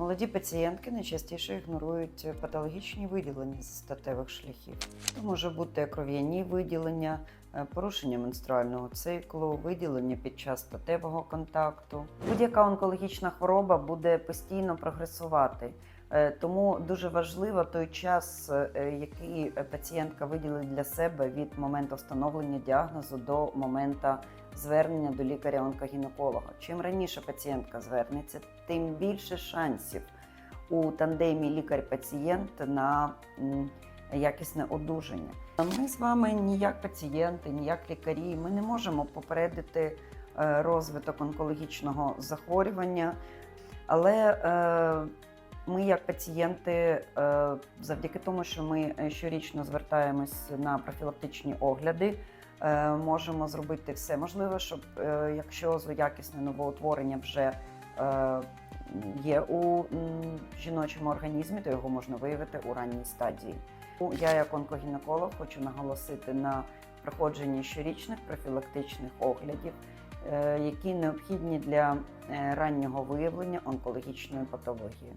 Молоді пацієнтки найчастіше ігнорують патологічні виділення з статевих шляхів. Це може бути кров'яні виділення, е, порушення менструального циклу, виділення під час статевого контакту. Будь-яка онкологічна хвороба буде постійно прогресувати. Е, Тому дуже важливо той час, е, який пацієнтка виділить для себе від моменту встановлення діагнозу до моменту звернення до лікаря-онкогінеколога. Чим раніше пацієнтка звернеться, тим більше шансів у тандемі лікар-пацієнт на якісне одужання. Ми з вами ніяк пацієнти, ніяк лікарі. Ми не можемо попередити е, розвиток онкологічного захворювання, але е, ми, як пацієнти, е, завдяки тому, що ми е, щорічно звертаємось на профілактичні огляди, е, можемо зробити все можливе, щоб якщо злоякісне новоутворення вже є у жіночому організмі, то його можна виявити у ранній стадії. Я, як онкогінеколог, хочу наголосити на проходженні щорічних профілактичних оглядів, які необхідні для раннього виявлення онкологічної патології.